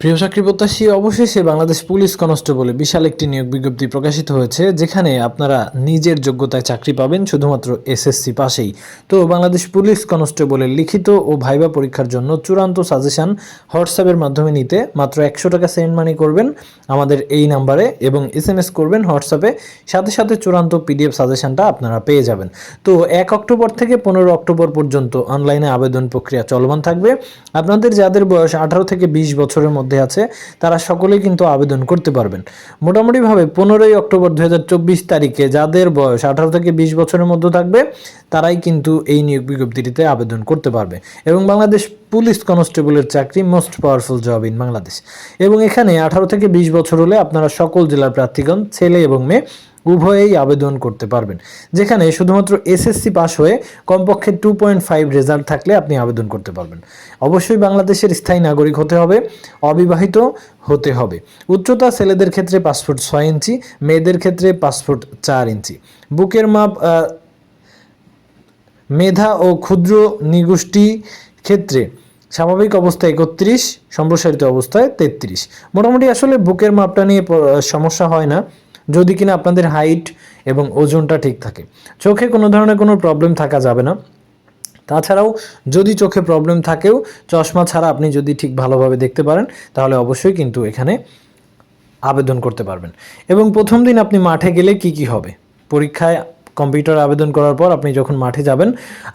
প্রিয় চাকরি প্রত্যাশী অবশেষে বাংলাদেশ পুলিশ কনস্টেবলে বিশাল একটি নিয়োগ বিজ্ঞপ্তি প্রকাশিত হয়েছে, যেখানে আপনারা নিজের যোগ্যতায় চাকরি পাবেন শুধুমাত্র এসএসসি পাশেই। তো বাংলাদেশ পুলিশ কনস্টেবলের লিখিত ও ভাইবা পরীক্ষার জন্য চূড়ান্ত সাজেশন হোয়াটসঅ্যাপের মাধ্যমে নিতে মাত্র একশো টাকা সেন্ড মানি করবেন আমাদের এই নাম্বারে এবং এস এম এস করবেন হোয়াটসঅ্যাপে, সাথে সাথে চূড়ান্ত পিডিএফ সাজেশনটা আপনারা পেয়ে যাবেন। তো এক অক্টোবর থেকে পনেরো অক্টোবর পর্যন্ত অনলাইনে আবেদন প্রক্রিয়া চলমান থাকবে। আপনাদের যাদের বয়স আঠারো থেকে বিশ বছরের মধ্যে আছে, তারা সকলেই কিন্তু আবেদন করতে পারবেন। মোটামুটিভাবে পনেরোই অক্টোবর দুই হাজার চব্বিশ তারিখে যাদের বয়স আঠারো থেকে বিশ বছরের মধ্যে থাকবে, তারাই কিন্তু এই নিয়োগ বিজ্ঞপ্তিটিতে আবেদন করতে পারবে। এবং বাংলাদেশ পুলিশ কনস্টেবলের চাকরি most powerful job in Bangladesh. এবং এখানে আঠারো থেকে বিশ বছর হলে আপনারা সকল জেলার প্রার্থীগণ, ছেলে এবং মেয়ে, উভয়েই আবেদন করতে পারবেন। যেখানে শুধুমাত্র এসএসসি পাস হয়ে কমপক্ষে টু পয়েন্ট ফাইভ রেজাল্ট থাকলে আপনি আবেদন করতে পারবেন। অবশ্যই বাংলাদেশের স্থায়ী নাগরিক হতে হবে, অবিবাহিত হতে হবে। উচ্চতা ছেলেদের ক্ষেত্রে পাসপোর্ট ছয় ইঞ্চি, মেয়েদের ক্ষেত্রে পাসপোর্ট চার ইঞ্চি। বুকের মাপ মেধা ও ক্ষুদ্র নিগোষ্ঠী ক্ষেত্রে স্বাভাবিক অবস্থায় একত্রিশ, সম্প্রসারিত অবস্থায় তেত্রিশ। মোটামুটি আসলে বুকের মাপটা নিয়ে সমস্যা হয় না, যদি কিনা আপনাদের হাইট এবং ওজনটা ঠিক থাকে। চোখে কোনো ধরনের কোনো প্রবলেম থাকা যাবে না। তাছাড়াও যদি চোখে প্রবলেম থাকেও, চশমা ছাড়া আপনি যদি ঠিক ভালোভাবে দেখতে পারেন, তাহলে অবশ্যই কিন্তু এখানে আবেদন করতে পারবেন। এবং প্রথম দিন আপনি মাঠে গেলে কি কি হবে? পরীক্ষায় কম্পিউটার আবেদন করার পর আপনি যখন মাঠে যাবেন,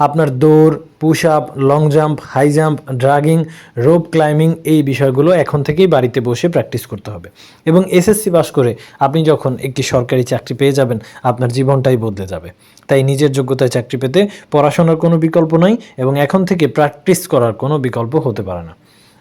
আপনার দৌড় push up long jump high jump dragging rope climbing এই বিষয়গুলো এখন থেকেই বাড়িতে বসে প্র্যাকটিস করতে হবে। এবং এসএসসি পাস করে আপনি যখন একটি সরকারি চাকরি পেয়ে যাবেন, আপনার জীবনটাই বদলে যাবে। তাই নিজের যোগ্যতায় চাকরি পেতে পড়াশোনার কোনো বিকল্প নাই এবং এখন থেকে প্র্যাকটিস করার কোনো বিকল্প হতে পারে না।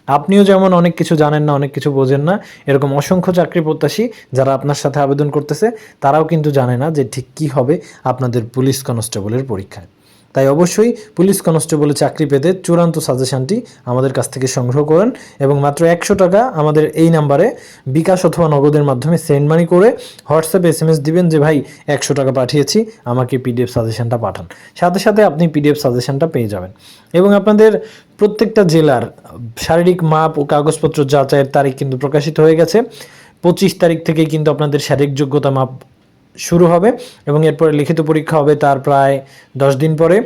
আপনিও যেমন অনেক কিছু জানেন না, অনেক কিছু বোঝেন না, এরকম অসংখ্য চাকরি প্রত্যাশী যারা আপনার সাথে আবেদন করতেছে, তারাও কিন্তু জানে না যে ঠিক কী হবে আপনাদের পুলিশ কনস্টেবলের পরীক্ষায়। তাই অবশ্যই পুলিশ কনস্টেবলে চাকরি পেতে চূড়ান্ত সাজেশনটি আমাদের কাছ থেকে সংগ্রহ করেন এবং মাত্র একশো টাকা আমাদের এই নাম্বারে বিকাশ অথবা নগদের মাধ্যমে সেন্ড মানি করে হোয়াটসঅ্যাপে এস এম এস দিবেন যে, ভাই, একশো টাকা পাঠিয়েছি, আমাকে পিডিএফ সাজেশনটা পাঠান। সাথে সাথে আপনি পিডিএফ সাজেশনটা পেয়ে যাবেন। এবং আপনাদের প্রত্যেকটা জেলার শারীরিক মাপ ও কাগজপত্র যাচাইয়ের তারিখ কিন্তু প্রকাশিত হয়ে গেছে। পঁচিশ তারিখ থেকে কিন্তু আপনাদের শারীরিক যোগ্যতা মাপ শুরু হবে এবং এরপরে লিখিত পরীক্ষা হবে তার প্রায় দশ দিন পরে।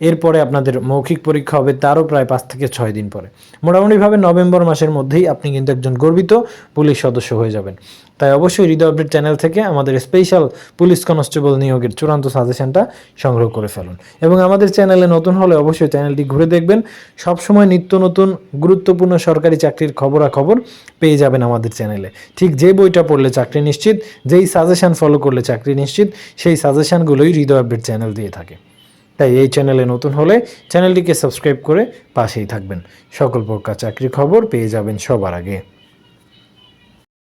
এরপরে আপনাদের মৌখিক পরীক্ষা হবে তারও প্রায় পাঁচ থেকে ছয় দিন পরে। মোটামুটিভাবে নভেম্বর মাসের মধ্যেই আপনি কিন্তু একজন গর্বিত পুলিশ সদস্য হয়ে যাবেন। তাই অবশ্যই হৃদয় আপডেট চ্যানেল থেকে আমাদের স্পেশাল পুলিশ কনস্টেবল নিয়োগের চূড়ান্ত সাজেশনটা সংগ্রহ করে ফেলুন। এবং আমাদের চ্যানেলে নতুন হলে অবশ্যই চ্যানেলটি ঘুরে দেখবেন। সবসময় নিত্য নতুন, গুরুত্বপূর্ণ সরকারি চাকরির খবরাখবর পেয়ে যাবেন আমাদের চ্যানেলে ঠিক যে বইটা পড়লে চাকরি নিশ্চিত, যেই সাজেশান ফলো করলে চাকরি নিশ্চিত, সেই সাজেশনগুলোই হৃদয় আপডেট চ্যানেল দিয়ে থাকে। তাই এই চ্যানেলে নতুন হলে চ্যানেলটিকে সাবস্ক্রাইব করে পাশেই থাকবেন। সকল প্রকার চাকরি খবর পেয়ে যাবেন সবার আগে।